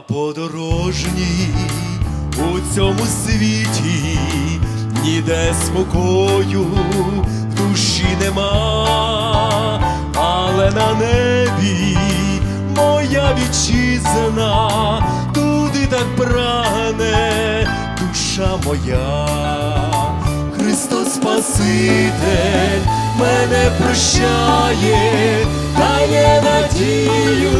подорожній у цьому світі. Ніде спокою в душі нема, але на небі моя вітчизна, туди так прагне душа моя. Христос Спаситель мене прощає, дає надію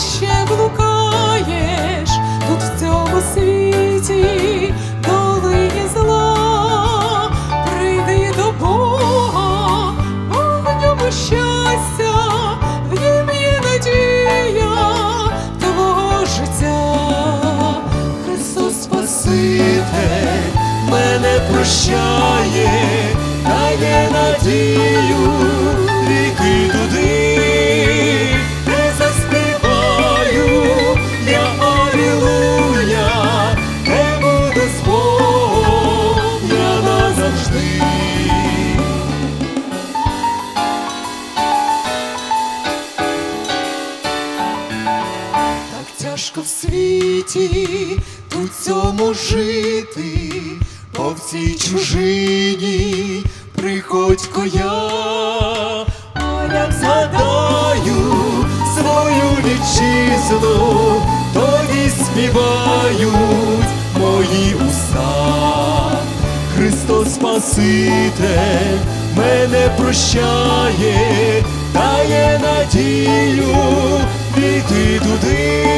ще блукаєш тут в цьому світі, долині зла, прийди до Бога, бо в щастя, в нім є надія твого життя. Христос Спаситель мене прощає, дає надію тяжко в світі у цьому жити, по всій чужині приходько я, а як згадаю свою вітчизну, тоді співають мої уста. Христос Спаситель мене прощає, дає надію війти туди,